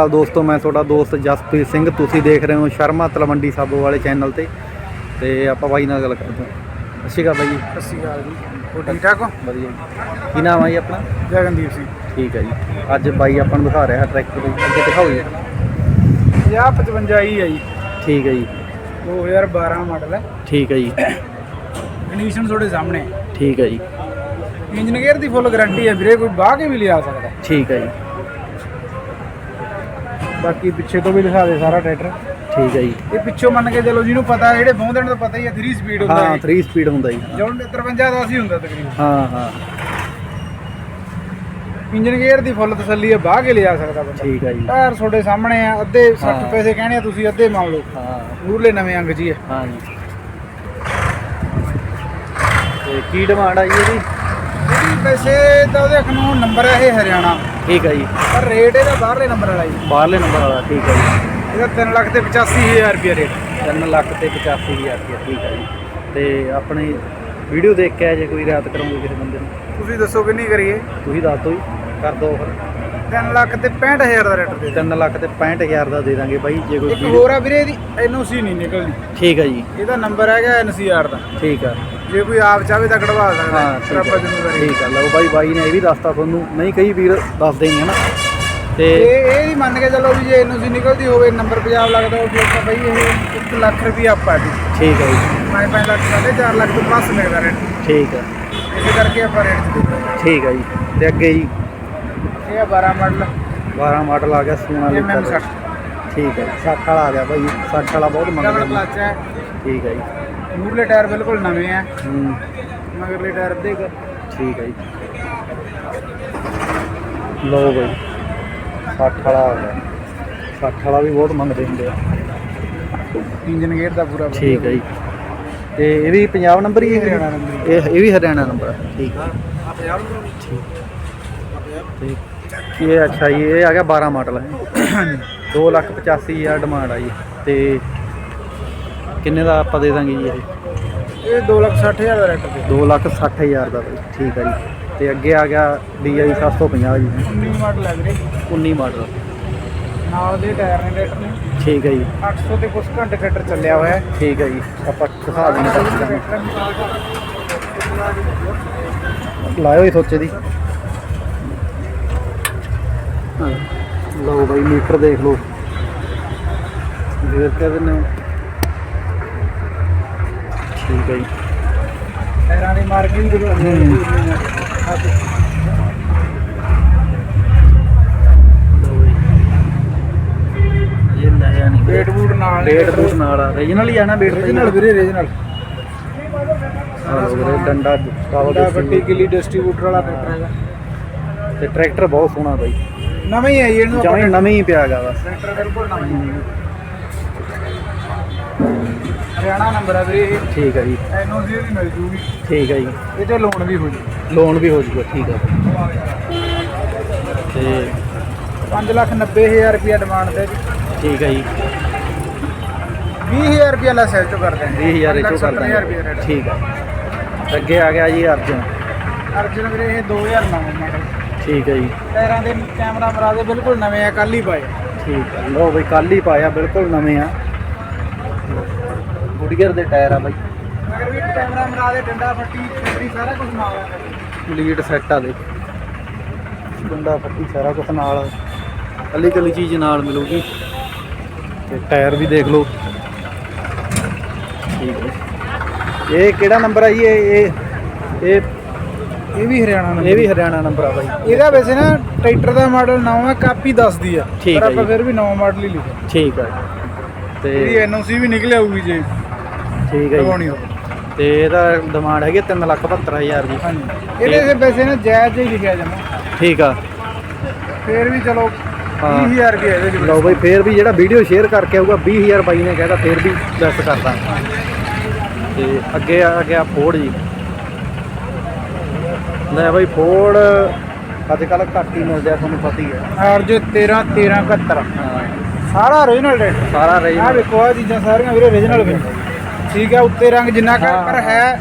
ਹਾਲ ਦੋਸਤੋ ਮੈਂ ਤੁਹਾਡਾ ਦੋਸਤ ਜਸਪ੍ਰੀਤ ਸਿੰਘ। ਤੁਸੀਂ ਦੇਖ ਰਹੇ ਹੋ ਸ਼ਰਮਾ ਤਲਵੰਡੀ ਸਾਬੋ ਵਾਲੇ ਚੈਨਲ ਤੇ। ਤੇ ਆਪਾਂ ਬਾਈ ਨਾਲ ਗੱਲ ਕਰਦੇ ਹਾਂ। ਅੱਛੀ ਗੱਲ ਬਾਈ ਜੀ। ਸਤਿ ਸ਼੍ਰੀ ਅਕਾਲ ਜੀ। ਹੋ ਠੀਕ ਠਾਕ ਹੋ? ਵਧੀਆ ਜੀ। ਕੀ ਨਾਮ ਹੈ ਜੀ ਆਪਣਾ? ਜਗਨਦੀਪ ਸਿੰਘ। ਠੀਕ ਹੈ ਜੀ। ਅੱਜ ਬਾਈ ਆਪਾਂ ਨੂੰ ਦਿਖਾ ਰਿਹਾ ਟਰੈਕਟਰ ਅੱਗੇ ਦਿਖਾਓ ਜੀ। 50 55 ਹੀ ਹੈ ਜੀ। ਠੀਕ ਹੈ ਜੀ। 2012 ਮਾਡਲ ਹੈ। ਠੀਕ ਹੈ ਜੀ। ਕੰਡੀਸ਼ਨ ਤੁਹਾਡੇ ਸਾਹਮਣੇ। ਠੀਕ ਹੈ ਜੀ। ਇੰਜਨ ਗੇਅਰ ਦੀ ਫੁੱਲ ਗਾਰੰਟੀ ਹੈ ਵੀਰੇ ਕੋਈ ਬਾਹ ਕੇ ਵੀ ਲਿਆ ਸਕਦਾ। ਠੀਕ ਹੈ ਜੀ। ਬਾਕੀ ਪਿੱਛੇ ਤੋਂ ਵੀ ਦਿਖਾ ਦੇ ਸਾਰਾ ਟਰੈਕਟਰ। ਠੀਕ ਹੈ ਜੀ। ਇਹ ਪਿੱਛੋਂ ਮੰਨ ਕੇ ਚਲੋ ਜਿਹਨੂੰ ਪਤਾ ਜਿਹੜੇ ਬੌਂਦਣ ਦਾ ਪਤਾ ਹੀ ਹੈ 3 ਸਪੀਡ ਹੁੰਦਾ ਹਾਂ ਹੈ 3 ਸਪੀਡ ਹੁੰਦਾ ਜੀ। ਜੌਨ 53 ਦਾ ਸੀ ਹੁੰਦਾ ਤਕਰੀਬਨ। ਹਾਂ ਹਾਂ। ਇੰਜਨ ਗੇਅਰ ਦੀ ਫੁੱਲ ਤਸੱਲੀ ਹੈ ਬਾਹ ਕੇ ਲਿਆ ਸਕਦਾ ਬੰਦਾ। ਠੀਕ ਹੈ ਜੀ। ਟਾਇਰ ਤੁਹਾਡੇ ਸਾਹਮਣੇ ਆ ਅੱਧੇ 60 ਹਾਂ। ਪੈਸੇ ਕਹਿਣੇ ਆ ਤੁਸੀਂ ਅੱਧੇ ਮੰਨ ਲਓ। ਹਾਂ। ਮੂਰਲੇ ਨਵੇਂ ਅੰਗ ਜੀ ਹੈ ਹਾਂ ਜੀ। ਤੇ ਕੀ ਡਿਮਾਂਡ ਆ ਜੀ ਇਹਦੀ? ਵੈਸੇ ਤਾਂ ਉਹਦੇ ਅਖਨੂ ਨੰਬਰ ਹੈ ਇਹ ਹਰਿਆਣਾ। ਠੀਕ ਹੈ ਜੀ। ਪਰ ਰੇਟ ਇਹਦਾ ਬਾਹਰਲੇ ਨੰਬਰ ਵਾਲਾ ਜੀ। ਬਾਹਰਲੇ ਨੰਬਰ ਵਾਲਾ ਠੀਕ ਹੈ ਜੀ। ਇਹਦਾ 3 ਲੱਖ ਤੇ 85000 ਰੁਪਏ ਰੇਟ 3 ਲੱਖ ਤੇ 85000 ਰੁਪਏ ਠੀਕ ਹੈ ਜੀ। ਤੇ ਆਪਣੀ ਵੀਡੀਓ ਦੇਖ ਕੇ ਜੇ ਕੋਈ ਰਾਤ ਕਰਾਉਂਗੇ ਕਿਸੇ ਬੰਦੇ ਨੂੰ। ਤੁਸੀਂ ਦੱਸੋ ਕਿੰਨੀ ਕਰੀਏ? ਤੁਸੀਂ ਦੱਸ ਦਿਓ ਜੀ ਕਰ ਦਿਓ ਫਿਰ 3 ਲੱਖ ਤੇ 65000 ਦਾ ਰੇਟ ਦੇ 3 ਲੱਖ ਤੇ 65000 ਦਾ ਦੇ ਦਾਂਗੇ ਬਾਈ ਜੇ ਕੋਈ ਇੱਕ ਵੀਡੀਓ ਹੋਰ ਆ ਵੀਰੇ ਇਹਦੀ ਐਨਓਸੀ ਨਹੀਂ ਨਿਕਲਦੀ ਠੀਕ ਹੈ ਜੀ। ਇਹਦਾ ਨੰਬਰ ਹੈਗਾ ਐਨਸੀਆਰ ਦਾ। ਠੀਕ ਆ। ਜੇ ਕੋਈ ਆਪ ਚਾਹੇ ਤਾਂ ਕਢਵਾ ਸਕਦਾ। ਹਾਂ ਹੈ ਠੀਕ ਰੱਬਾ ਆ ਜ਼ਿੰਮੇਵਾਰੀ ਠੀਕ ਆ ਲਓ ਬਾਈ ਬਾਈ ਨੇ ਇਹ ਵੀ ਦੱਸਤਾ ਤੁਹਾਨੂੰ। ਨਹੀਂ ਕਈ ਵੀਰ ਦੱਸਦੇ ਨਹੀਂ ਹਨਾ? ਤੇ ਇਹ ਇਹ ਵੀ ਮੰਨ ਕੇ ਚੱਲੋ ਵੀ ਜੇ ਐਨਓਸੀ ਨਿਕਲਦੀ ਹੋਵੇ ਨੰਬਰ ਪੰਜਾਬ ਲੱਗਦਾ ਉਹ ਫਿਰ ਤਾਂ ਬਈ ਇਹ 1 ਲੱਖ ਰੁਪਏ ਆਪਾਂ ਦੀ। ਠੀਕ ਹੈ ਜੀ। 5 ਲੱਖ ਸਾਢੇ 4 ਲੱਖ ਤੋਂ ਪਲੱਸ ਮਿਲਦਾ ਰੇਟ। ਠੀਕ ਆ ਇਸੇ ਕਰਕੇ ਆਪਾਂ ਰੇਟ ਚ ਦਿੱਤਾ। ਠੀਕ ਆ ਜੀ। ਤੇ ਅੱਗੇ ਜੀ? ਇਹ ਆ 12 ਮਾਡਲ। 12 ਮਾਡਲ ਆ ਗਿਆ ਸੋਨਾ ਐਮਐਮ ਲਿਖਾ 60 ਠੀਕ ਹੈ ਜੀ। 60 ਵਾਲਾ ਆ ਗਿਆ ਭਾਈ 60 ਵਾਲਾ ਬਹੁਤ ਡਬਲ ਮੰਗਦੇ ਨੇ। ਕਲਚ ਹੈ। ਠੀਕ ਹੈ ਜੀ। ਮੂਰਲੇ ਟਾਇਰ ਬਿਲਕੁਲ ਨਵੇਂ ਆ। ਹੂੰ। ਮਗਰਲੇ ਟਾਇਰ ਕੁ। ਠੀਕ ਹੈ ਜੀ। ਲਓ ਬਈ 60 ਵਾਲਾ ਆ ਗਿਆ। 60 ਵਾਲਾ ਵੀ ਬਹੁਤ ਮੰਗਦੇ ਹੁੰਦੇ ਆ। ਇੰਜਨ ਗੇਅਰ ਦਾ ਪੂਰਾ ਠੀਕ ਹੈ ਜੀ। ਤੇ ਇਹ ਵੀ ਪੰਜਾਬ ਨੰਬਰ ਹੀ ਹੈ ਇਹ ਇਹ ਵੀ ਹਰਿਆਣਾ ਨੰਬਰ ਠੀਕ ਆ। ਪੰਜਾਬ ਤੇ ਇਹ ਅੱਛਾ ਜੀ ਇਹ ਆ ਗਿਆ 12 ਮਾਡਲ ਹੈ 2 ਲੱਖ 85 ਹਜ਼ਾਰ ਡਿਮਾਂਡ ਆ ਜੀ। ਤੇ ਕਿੰਨੇ ਦਾ ਆਪਾਂ ਦੇ ਦਾਂਗੇ ਜੀ ਇਹ? ਇਹ 2 ਲੱਖ 60 ਹਜ਼ਾਰ ਦਾ ਰੇਟ ਦੇ 2 ਲੱਖ 60 ਹਜ਼ਾਰ ਦਾ ਬਈ ਠੀਕ ਆ ਜੀ। ਤੇ ਅੱਗੇ ਆ ਗਿਆ DI 750 ਜੀ। 19 ਮਾਡਲ ਹੈ ਵੀਰੇ। 19 ਮਾਡਲ। ਨਾਲ ਦੇ ਟਾਇਰ ਨੇ ਰੇਟ ਨੇ। ਠੀਕ ਹੈ ਜੀ। 800 ਤੇ ਕੁਝ ਘੰਟੇ ਟਰੈਕਟਰ ਚੱਲਿਆ ਹੋਇਆ ਹੈ। ਠੀਕ ਹੈ ਜੀ। ਆਪਾਂ ਦਿਖਾ ਦਿੰਦੇ ਤਾਂ ਲਾਇਓ ਹੀ ਸੋਚੇ ਦੀ। ਹਾਂ। ਲਓ ਬਾਈ ਮੀਟਰ ਦੇਖ ਲਓ। ਦੇਖ ਕੇ ਦਿੰਦੇ ਹੋ। ਠੀਕ ਹੈ ਜੀ। ਟਾਇਰਾਂ ਦੀ ਮਾਰਕਿੰਗ ਵੀ ਹੂੰ। ਲਓ ਬਾਈ ਇਹ ਨਇਆ ਨਹੀਂ ਵੇਟ ਬੂਟ ਨਾਲ ਨੇ ਬੇਟ ਬੂਟ ਨਾਲ ਆ। ਰੀਜਨਲ ਹੀ ਆ ਨਾ ਬੇਟ ਰੀਜਨਲ ਵੀਰੇ ਰੀਜਨਲ ਵੀਰੇ ਡੰਡਾ ਕਾਵਾ ਵੱਡਾ ਵੱਡੀ ਗਿੱਲੀ ਡਿਸਟ੍ਰੀਬਿਊਟਰ ਵਾਲਾ ਟਰੈਕਟਰ ਹੈਗਾ। ਤੇ ਟਰੈਕਟਰ ਬਹੁਤ ਸੋਹਣਾ ਬਾਈ। ਨਵਾਂ ਹੀ ਇਹਨੂੰ ਜਮਾਂ ਨਵੇਂ ਹੀ ਪਿਆ ਗਾ ਬਸ ਟਰੈਕਟਰ ਬਿਲਕੁਲ ਨਵਾਂ ਹੀ ਹੈ। ਹਰਿਆਣਾ ਨੰਬਰ ਹੈ ਵੀਰੇ ਇਹ। ਠੀਕ ਹੈ ਜੀ। ਐਨਓਸੀ ਦੀ ਮਿਲ ਜੂਗੀ। ਠੀਕ ਹੈ ਜੀ। ਇਹ ਤੇ ਲੋਨ ਵੀ ਹੋ ਜੂ। ਲੋਨ ਵੀ ਹੋ ਜਾਊਗਾ ਠੀਕ ਹੈ ਤੇ 5 ਲੱਖ 90 ਹਜ਼ਾਰ ਰੁਪਇਆ ਡਿਮਾਂਡ ਤੇ ਠੀਕ ਹੈ ਜੀ। 20000 ਰੁਪਇਆ ਲੈਸ ਹੈ ਚੋ ਕਰ ਦੇਣਗੇ 20000 ਲੱਖ ਚੋਂ ਕਰ ਦਾਂਗੇ ਠੀਕ ਹੈ ਅੱਗੇ ਆ ਗਿਆ ਜੀ ਅਰਜਨ। ਅਰਜਨ ਵੀਰੇ ਇਹ 2009 ਮਾਡਲ। ਠੀਕ ਹੈ ਜੀ। ਟਾਇਰਾਂ ਦੇ ਕੈਮਰਾ ਮਰਾ ਦੇ ਬਿਲਕੁਲ ਨਵੇਂ ਆ ਕੱਲ ਹੀ ਪਾਏ ਠੀਕ ਹੈ ਲੋ ਬਈ ਕੱਲ ਹੀ ਪਾਇਆ ਬਿਲਕੁਲ ਨਵੇਂ ਆ। ਗੁੜੀਅਰ ਦੇ ਟਾਇਰ ਆ ਬਾਈ। ਮਗਰ ਵੀ ਕੈਮਰਾ ਮਰਾ ਦੇ ਡੰਡਾ ਫੱਟੀ ਫੱਟੀ ਸਾਰਾ ਕੁਝ ਨਾਲ ਆ। ਲੀਡ ਸੈੱਟ ਆ ਦੇ ਡੰਡਾ ਫੱਟੀ ਸਾਰਾ ਕੁਝ ਨਾਲ ਕੱਲੀ ਕੱਲੀ ਚੀਜ਼ ਨਾਲ ਮਿਲੂਗੀ। ਤੇ ਟਾਇਰ ਵੀ ਦੇਖ ਲਓ। ਠੀਕ ਹੈ ਇਹ ਕਿਹੜਾ ਨੰਬਰ ਆ ਜੀ? ਇਹ ਇਹ ਇਹ ਵੀ ਹਰਿਆਣਾ ਨੰਬਰ ਇਹ ਵੀ ਹਰਿਆਣਾ ਨੰਬਰ ਆ ਬਾਈ। ਇਹਦਾ ਵੈਸੇ ਨਾ ਟਰੈਕਟਰ ਦਾ ਮਾਡਲ ਨਵਾਂ ਹੈ ਕਾਪੀ ਦੱਸਦੀ ਆ। ਠੀਕ ਪਰ ਹੈ ਆਪਾਂ ਜੀ। ਫਿਰ ਵੀ ਨਵਾਂ ਮਾਡਲ ਹੀ ਲਿਖਿਆ। ਠੀਕ ਆ ਇਹਦੀ ਤੇ ਐਨਓਸੀ ਵੀ ਨਿਕਲ ਆਊਗੀ ਜੇ। ਠੀਕ ਹੈ ਲਗਾਉਣੀ ਜੀ ਹੋਵੇ। ਤੇ ਇਹਦਾ ਡਿਮਾਂਡ ਹੈਗੀ 372000 ਦੀ ਹਾਂਜੀ। ਇਹਦੇ ਵੈਸੇ ਨਾ ਜਾਇਜ਼ ਹੀ ਲਿਖਿਆ ਜਾਂਦਾ। ਠੀਕ ਆ। ਫਿਰ ਵੀ ਚਲੋ ਹਾਂ। 20000 ਰੁਪਏ ਇਹਦੇ ਵਿੱਚ ਲਓ ਬਾਈ ਫੇਰ ਵੀ ਜਿਹੜਾ ਵੀਡੀਓ ਸ਼ੇਅਰ ਕਰਕੇ ਆਊਗਾ 20000 ਬਾਈ ਨੇ ਕਹਿਦਾ ਫੇਰ ਵੀ ਲੈਸ ਕਰ ਦਾਂਗੇ। ਤੇ ਅੱਗੇ ਆ ਗਿਆ ਫੋੜ ਜੀ। ਲੈ ਬਾਈ ਫੋੜ ਅੱਜ ਕੱਲ ਘੱਟ ਹੀ ਮਿਲਦੇ ਆ ਤੁਹਾਨੂੰ ਪਤਾ ਹੀ ਹੈ। ਜੋ 13 13 71 ਸਾਰਾ ਓਰੀਜਨਲ ਰੇਟ ਸਾਰਾ ਰਹੀ ਆਹ ਵੇਖੋ ਆ ਚੀਜ਼ਾਂ ਸਾਰੀਆਂ ਵੀਰੇ ਓਰੀਜਨਲ ਵੀ ਠੀਕ ਹੈ ਉੱਤੇ ਰੰਗ ਜਿੰਨਾ ਕਰ ਪਰ ਹੈ।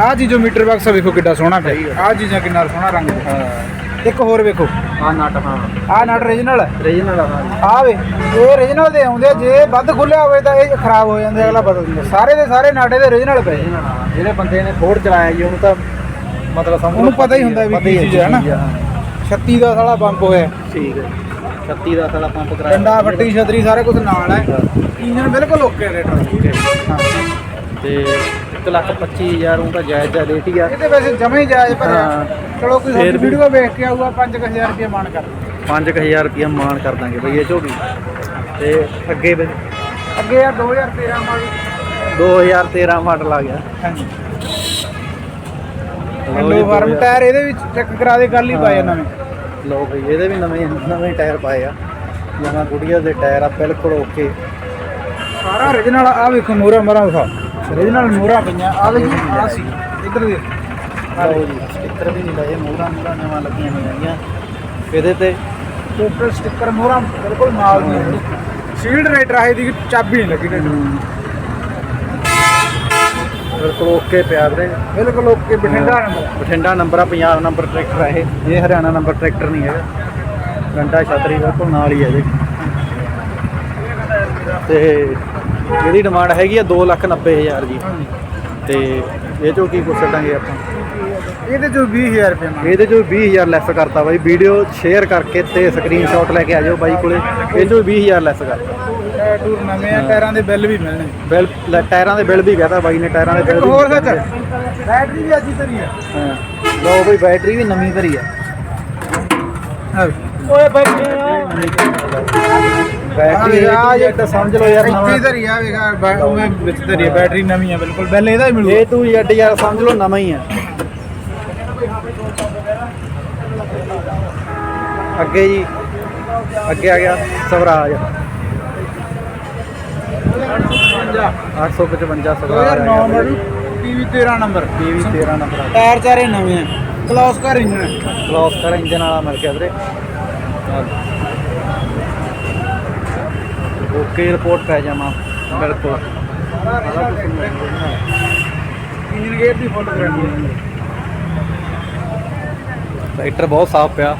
ਆਹ ਚੀਜ਼ੋ ਮੀਟਰ ਬਾਕਸ ਵੇਖੋ ਕਿੱਡਾ ਸੋਹਣਾ ਪਿਆ। ਆਹ ਚੀਜ਼ਾਂ ਕਿੰਨਾ ਸੋਹਣਾ ਰੰਗ ਹੈ। ਇੱਕ ਹੋਰ ਵੇਖੋ। ਆ ਨਟ ਹਾਂ। ਆਹ ਨਟ ਰੀਜਨਲ ਹੈ। ਰੀਜਨਲ ਆ ਆ ਵੇ ਇਹ ਰੀਜਨਲ ਦੇ ਆਉਂਦੇ ਆ, ਜੇ ਵੱਧ ਖੁੱਲਿਆ ਹੋਵੇ ਤਾਂ ਇਹ ਖਰਾਬ ਹੋ ਜਾਂਦੇ ਅਗਲਾ ਬਦਲ ਦਿੰਦਾ ਸਾਰੇ ਦੇ ਸਾਰੇ ਨਾਟੇ ਦੇ ਰੀਜਨਲ ਪਏ ਜਿਹੜੇ ਬੰਦੇ ਨੇ ਫੋੜ ਚਲਾਇਆ ਜੀ ਉਹਨੂੰ ਤਾਂ ਮਤਲਬ ਸਮਝ ਉਹਨੂੰ ਪਤਾ ਹੀ ਹੁੰਦਾ ਵੀ ਕੀ ਚੀਜ਼ ਹੈ। ਨਾ। 36 ਦਾ ਸਾਲਾ ਬੰਪ ਹੋਇਆ। ਠੀਕ ਹੈ। 36 ਦਾ ਸਾਲਾ ਪੰਪ ਕਰਾਇਆ। ਡੰਡਾ ਫੱਟੀ ਛਤਰੀ ਸਾਰੇ ਕੁਝ ਨਾਲ ਹੈ। ਇੰਜਨ ਬਿਲਕੁਲ ਓਕੇ ਰੇਟਰ ਹਾਂ। ਤੇ 1 ਲੱਖ 25000 ਉਹ ਤਾਂ ਜਾਇਜ਼ ਦਾ ਰੇਟ ਹੀ ਆ। ਇਹਦੇ ਵੈਸੇ ਜਮਾ ਜਾਇਜ਼ ਪਰ ਹਾਂ। ਚਲੋ ਕੋਈ ਫੇਰ ਸਾਡੀ ਵੀ- ਵੀਡੀਓ ਵੇਖ ਕੇ ਆਊਗਾ 5000 ਰੁਪਏ ਮਾਨ ਕਰ 5000 ਰੁਪਇਆ ਮਾਨ ਕਰ ਦਾਂਗੇ ਬਈ ਇਹ ਝੋਟੀ ਤੇ ਅੱਗੇ ਬਈ। ਅੱਗੇ ਯਾਰ 2013 ਮਾਡਲ। 2013 ਮਾਡਲ ਆ ਗਿਆ। ਹਾਂਜੀ। ਲਓ ਜੀ, ਲੋ ਫਾਰਮ 2000 ਟਾਇਰ ਇਹਦੇ ਵਿੱਚ ਚੈੱਕ ਕਰਾ ਦੇ ਗੱਲ ਹੀ ਪਾਏ ਨਵੇਂ। ਲਓ ਬਈ ਇਹਦੇ ਵੀ ਨਵੇਂ ਨਵੇਂ ਟਾਇਰ ਪਾਏ ਆ। ਜਮਾ ਗੁੜੀਆ ਦੇ ਟਾਇਰ ਆ ਬਿਲਕੁਲ ਓਕੇ ਸਾਰਾ origignal ਆ ਵੇਖੋ ਮੋਰਾ ਮਰਾ ਵਿਖਾ। Origignal ਮੋਰਾ ਪਈਆਂ ਆ ਵੇਖੀ ਆ ਸੀ ਇੱਧਰ ਦੇ ਲਓ ਜੀ ਸਟicker ਵੀ ਨਹੀਂ ਲਏ ਮੋਹਰਾਂ ਮੋਹਰਾਂ ਨਵਾਂ ਲੱਗੀਆਂ ਹੋਈਆਂ ਇਹਦੇ ਤੇ ਟੋਟਲ ਸਟicker ਮੋਰਾ ਬਿਲਕੁਲ ਨਾਲ ਦੀ ਸ਼ੀਲਡ ਰਾਈਡਰ ਆਏ ਦੀ ਚਾਬੀ ਨਹੀਂ ਲੱਗੀ। ਬਿਲਕੁਲ ਓਕੇ ਪਿਆ ਵੀਰੇ। ਬਿਲਕੁਲ okay Bathinda number Bathinda number ਆ ਪੰਜਾਬ ਨੰਬਰ ਟਰੈਕਟਰ ਆ ਇਹ। ਇਹ ਹਰਿਆਣਾ ਨੰਬਰ ਟਰੈਕਟਰ ਨਹੀਂ ਹੈਗਾ। ਗੰਡਾ ਛਤਰੀ ਬਿਲਕੁਲ ਨਾਲ ਹੀ ਹੈ ਇਹਦੇ ਤੇ ਇਹਦੀ ਡਿਮਾਂਡ ਹੈਗੀ ਆ 290000 ਜੀ। ਤੇ ਇਹ ਚੋਂ ਕੀ ਕੁਛ ਛੱਡਾਂਗੇ ਆਪਾਂ? ਇਹਦੇ ਚੋਂ 20000 ਰੁਪਏ ਮੰਗ ਇਹਦੇ ਚੋਂ 20000 ਲੈਸ ਕਰਤਾ ਬਾਈ। ਵੀਡੀਓ ਸ਼ੇਅਰ ਕਰਕੇ ਤੇ ਸਕਰੀਨਸ਼ਾਟ ਲੈ ਕੇ ਆ ਜਾਓ ਬਾਈ ਕੋਲੇ। ਇਹ ਚੋਂ 20000 ਲੈਸ ਕਰਤਾ। ਟਾਇਰ ਟੂਰ ਨਵੇਂ ਆ ਟਾਇਰਾਂ ਦੇ ਬਿੱਲ ਵੀ ਮਿਲਣੇ। ਬਿੱਲ ਟਾਇਰਾਂ ਦੇ ਬਿੱਲ ਵੀ ਕਹਤਾ ਬਾਈ ਨੇ ਟਾਇਰਾਂ ਦੇ ਬਿੱਲ ਹੋਰ ਸੱਚ। ਬੈਟਰੀ ਵੀ ਅੱਛੀ ਤਰੀ ਹੈ ਹਾਂ। ਲਓ ਬਈ ਬੈਟਰੀ ਵੀ ਨਵੀਂ ਧਰੀ ਆ। ਓਏ ਬੱਚੇ ਬੈਟਰੀ ਆ ਜੇ ਤਾਂ ਸਮਝ ਲਓ ਯਾਰ ਨਵਾਂ। ਇੱਥੇ ਧਰੀ ਆ ਵੇਖਾ ਉਵੇਂ ਵਿੱਚ ਧਰੀ ਆ ਬੈਟਰੀ ਨਵੀਂ ਆ ਬਿਲਕੁਲ। ਬਿੱਲ ਇਹਦਾ ਹੀ ਮਿਲੂ। ਇਹ ਤੂੰ ਜੱਟ ਯਾਰ ਸਮਝ ਲਓ ਨਵਾਂ ਹੀ ਆ। ਅੱਗੇ ਜੀ। ਅੱਗੇ ਆ ਗਿਆ Swaraj. 855 Swaraj 2009 model PV 13 number. PV 13 number tyre ਚਾਰੇ ਨਵੇਂ ਆ। ਕਲੌਸ ਕਰ ਇੰਜਨ ਕਲੋਸ ਕਰ ਇੰਜਨ ਵਾਲਾ ਮਿਲ ਗਿਆ ਵੀਰੇ। ਓਕੇ ਰਿਪੋਰਟ ਪੈ ਜਾਵਾਂ ਬਿਲਕੁਲ। ਇੰਜਨ ਗੇਅਰ ਦੀ ਫੁੱਲ ਗਾਰੰਟੀ ਟਰੈਕਟਰ ਬਹੁਤ ਸਾਫ਼ ਪਿਆ।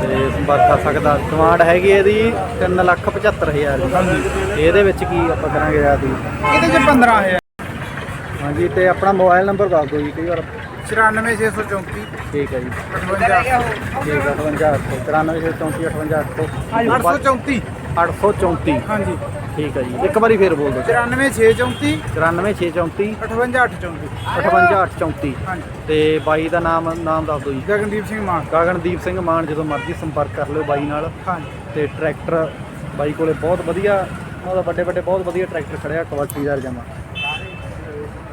ਤੇ ਸੰਪਰਕ ਕਰ ਸਕਦਾ। ਡਿਮਾਂਡ ਹੈਗੀ ਇਹਦੀ 375000 ਦੀ। ਇਹਦੇ ਵਿੱਚ ਕੀ ਆਪਾਂ ਕਰਾਂਗੇ ਯਾਰ ਦੀ? ਇਹਦੇ ਚ 15000 ਹਾਂਜੀ ਤੇ ਆਪਣਾ ਮੋਬਾਈਲ ਨੰਬਰ ਦੱਸ ਦਿਓ ਜੀ ਕਈ ਵਾਰ। 94634 ਠੀਕ ਹੈ ਜੀ। 58 ਠੀਕ ਹੈ 58 94 34 834 834 ਹਾਂਜੀ ਠੀਕ ਹੈ ਜੀ। ਇੱਕ ਵਾਰੀ ਫੇਰ ਬੋਲ ਦਿਓ। 94634 94634 58834 58834 ਹਾਂਜੀ। ਤੇ ਬਾਈ ਦਾ ਨਾਮ ਨਾਮ ਦੱਸ ਦਿਓ ਜੀ। ਗਗਨਦੀਪ ਸਿੰਘ ਮਾਨ। ਗਗਨਦੀਪ ਸਿੰਘ ਮਾਨ ਜਦੋਂ ਮਰਜ਼ੀ ਸੰਪਰਕ ਕਰ ਲਿਓ ਬਾਈ ਨਾਲ। ਹਾਂਜੀ। ਤੇ ਟਰੈਕਟਰ ਬਾਈ ਕੋਲੇ ਬਹੁਤ ਵਧੀਆ ਉਹਦਾ ਵੱਡੇ ਵੱਡੇ ਬਹੁਤ ਵਧੀਆ ਟਰੈਕਟਰ ਖੜਿਆ ਕੁਆਲਿਟੀ ਦਾ ਜਮਾ।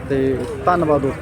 ਤੇ ਧੰਨਵਾਦ ਦੋਸਤੋ।